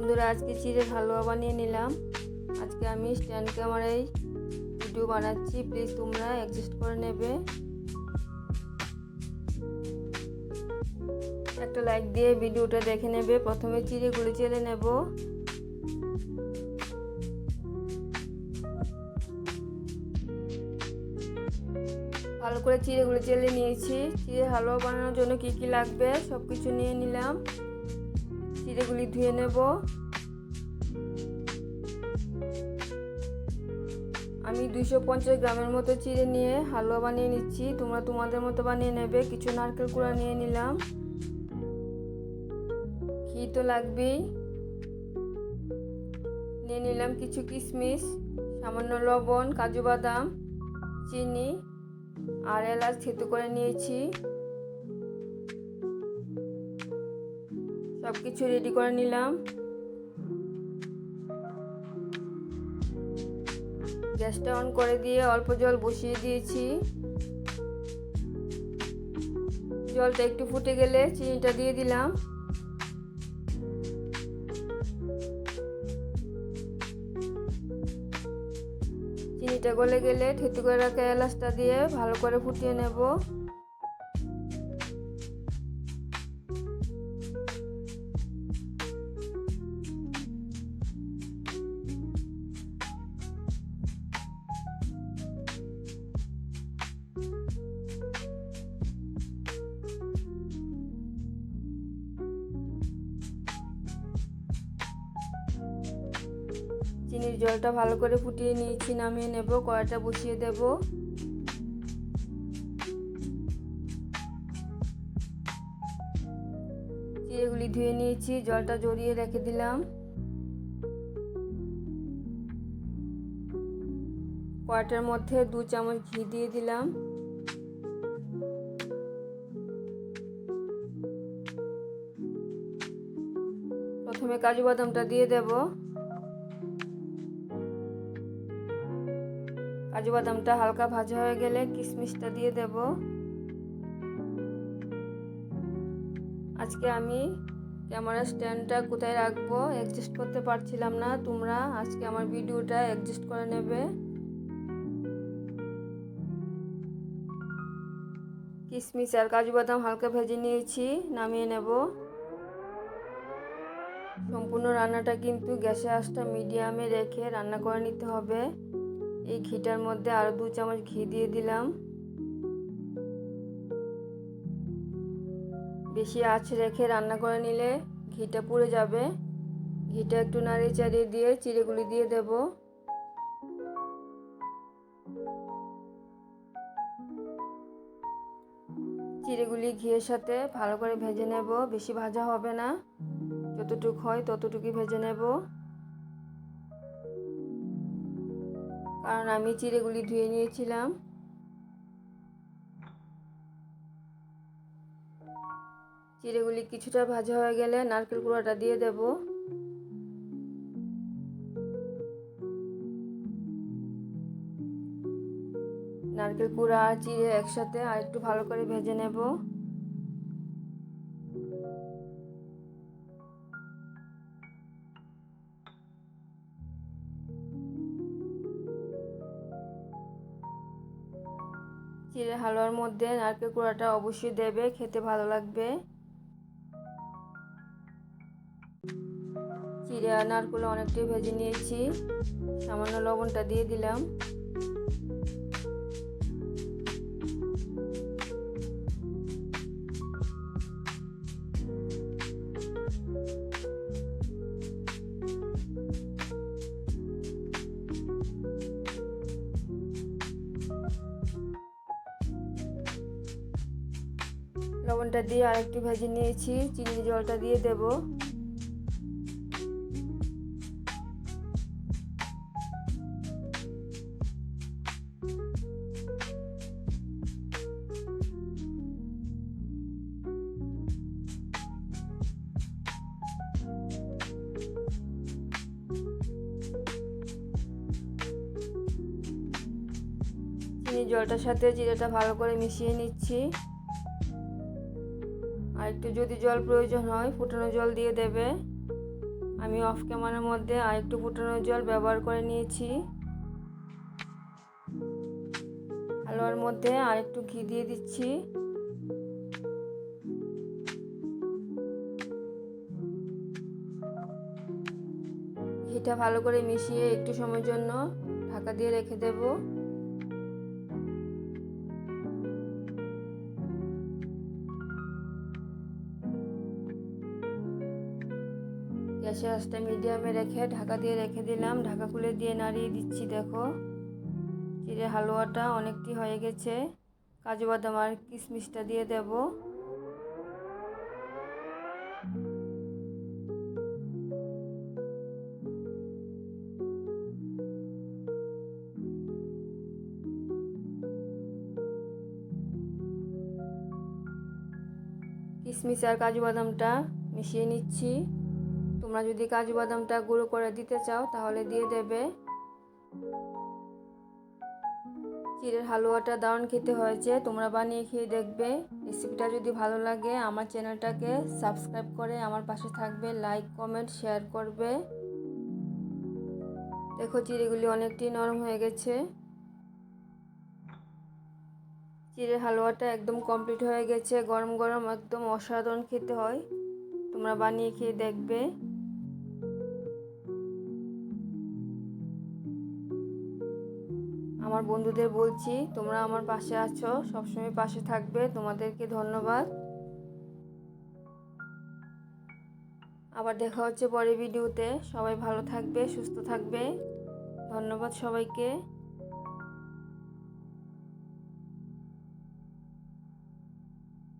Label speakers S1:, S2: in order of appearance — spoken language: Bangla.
S1: বন্ধুরা, আজকে চিড়ের হালুয়া বানিয়ে নিলাম। আজকে আমি স্ট্যান্ড ক্যামেরায় ভিডিও বানাচ্ছি। প্লিজ তোমরা অ্যাডজাস্ট করে নেবে। একটা লাইক দিয়ে ভিডিওটা দেখে নেবে। প্রথমে চিড়েগুলি চেলে নেব। ভালো করে চিড়েগুলো চেলে নিয়েছি। চিড়ে হালুয়া বানানোর জন্য কি কি লাগবে সব কিছু নিয়ে নিলাম। চিড়েগুলি ধুয়ে নেব। আমি দুইশো পঞ্চাশ গ্রামের মতো চিড়ে নিয়ে হালুয়া বানিয়ে নিচ্ছি। তোমরা তোমাদের মতো বানিয়ে নেবে। কিছু নারকেল কুড়া নিয়ে নিলাম। ঘি তো লাগবেই। নিয়ে নিলাম কিছু কিশমিশ, সামান্য লবণ, কাজু বাদাম, চিনি আর এলাচ থেতু করে নিয়েছি। সব কিছু রেডি করে নিলাম। গ্যাসটা অন করে দিয়ে অল্প জল বসিয়ে দিয়েছি। জলটা একটু ফুটে গেলে চিনিটা দিয়ে দিলাম। চিনিটা গলে গেলে থেতু করে রাখা এলাচটা দিয়ে ভালো করে ফুটিয়ে নেব। চিনির জলটা ভালো করে ফুটিয়ে নিয়েছি, নামিয়ে নেব, কড়াইটা বসিয়ে দেব। চিড়েগুলি ধুয়ে নিয়েছি, জলটা জড়িয়ে রেখে দিলাম। কড়াইটার মধ্যে দু চামচ ঘি দিয়ে দিলাম। প্রথমে কাজু বাদামটা দিয়ে দেবো। কাজু বাদামটা হালকা ভাজা হয়ে গেলে কিশমিশটা দিয়ে দেব। আজকে আমি ক্যামেরা স্ট্যান্ডটা কোথায় রাখব অ্যাডজাস্ট করতে পারছিলাম না, তোমরা আজকে আমার ভিডিওটা অ্যাডজাস্ট করে নেবে। কিশমিশ আর কাজু বাদাম হালকা ভেজে নিয়েছি, নামিয়ে নেব। সম্পূর্ণ রান্নাটা কিন্তু গ্যাসে আঁচটা মিডিয়ামে রেখে রান্না করে নিতে হবে। এই ঘিটার মধ্যে আরও দু চামচ ঘি দিয়ে দিলাম। বেশি আঁচ রেখে রান্না করে নিলে ঘিটা পুড়ে যাবে। ঘিটা একটু নাড়িয়ে চাড়িয়ে দিয়ে চিড়েগুলি দিয়ে দেব। চিড়েগুলি ঘিয়ের সাথে ভালো করে ভেজে নেব। বেশি ভাজা হবে না। যতটুকু হয় ততটুকুই ভেজে নেব। কারণ আমি চিড়েগুলি ধুয়ে নিয়েছিলাম। চিড়েগুলি কিছুটা ভাজা হয়ে গেলে নারকেল কুড়াটা দিয়ে দেব। নারকেল কুড়া আর চিড়ে একসাথে আর একটু ভালো করে ভেজে নেব। চিড়ে হালুয়ার মধ্যে নারকেল কুড়াটা অবশ্যই দেবে, খেতে ভালো লাগবে। চিড়ে নারকেল অনেকটাই ভেজে নিয়েছি, সামান্য লবণটা দিয়ে দিলাম। লবণটা দিয়ে আরেকটু ভেজে নিয়েছি, চিনি জলটা দিয়ে দেব। জলটার সাথে জিরেটা ভালো করে মিশিয়ে নিচ্ছি। একটু যদি জল প্রয়োজন হয়, ফুটানো জল দিয়ে দেবে। আমি অফ ক্যামেরার মধ্যে আর একটু ফুটানো জল ব্যবহার করে নিয়েছি। হালুয়ার মধ্যে আর একটু ঘি দিয়ে দিচ্ছি। ঘিটা ভালো করে মিশিয়ে একটু সময়ের জন্য ঢাকা দিয়ে রেখে দেবো। গ্যাসের আঁচটা মিডিয়ামে রেখে ঢাকা দিয়ে রেখে দিলাম। ঢাকা খুলে দিয়ে নাড়িয়ে দিচ্ছি, দেখো। চিড়ে হালুয়াটা অনেকটি হয়ে গেছে। কাজু বাদাম আর কিশমিশটা দিয়ে দেব। কিশমিশ আর কাজু বাদামটা মিশিয়ে নিচ্ছি। তোমরা যদি কাজু বাদামটা গুঁড়ো করে দিতে চাও, তাহলে দিয়ে দেবে। চিড়ের হালুয়াটা দারুণ খেতে হয়েছে, তোমরা বানিয়ে খেয়ে দেখবে। রেসিপিটা যদি ভালো লাগে, আমার চ্যানেলটাকে সাবস্ক্রাইব করে আমার পাশে থাকবে, লাইক, কমেন্ট, শেয়ার করবে। দেখো চিড়েগুলি অনেকটি নরম হয়ে গেছে। চিড়ের হালুয়াটা একদম কমপ্লিট হয়ে গেছে, গরম গরম, একদম অসাধারণ খেতে হয়। তোমরা বানিয়ে খেয়ে দেখবে। আমার বন্ধুদের বলছি, তোমরা আমার পাশে আছো, সবসময় পাশে থাকবে, তোমাদেরকে ধন্যবাদ। আবার দেখা হচ্ছে পরে ভিডিওতে, সবাই ভালো থাকবে, সুস্থ থাকবে। ধন্যবাদ সবাইকে।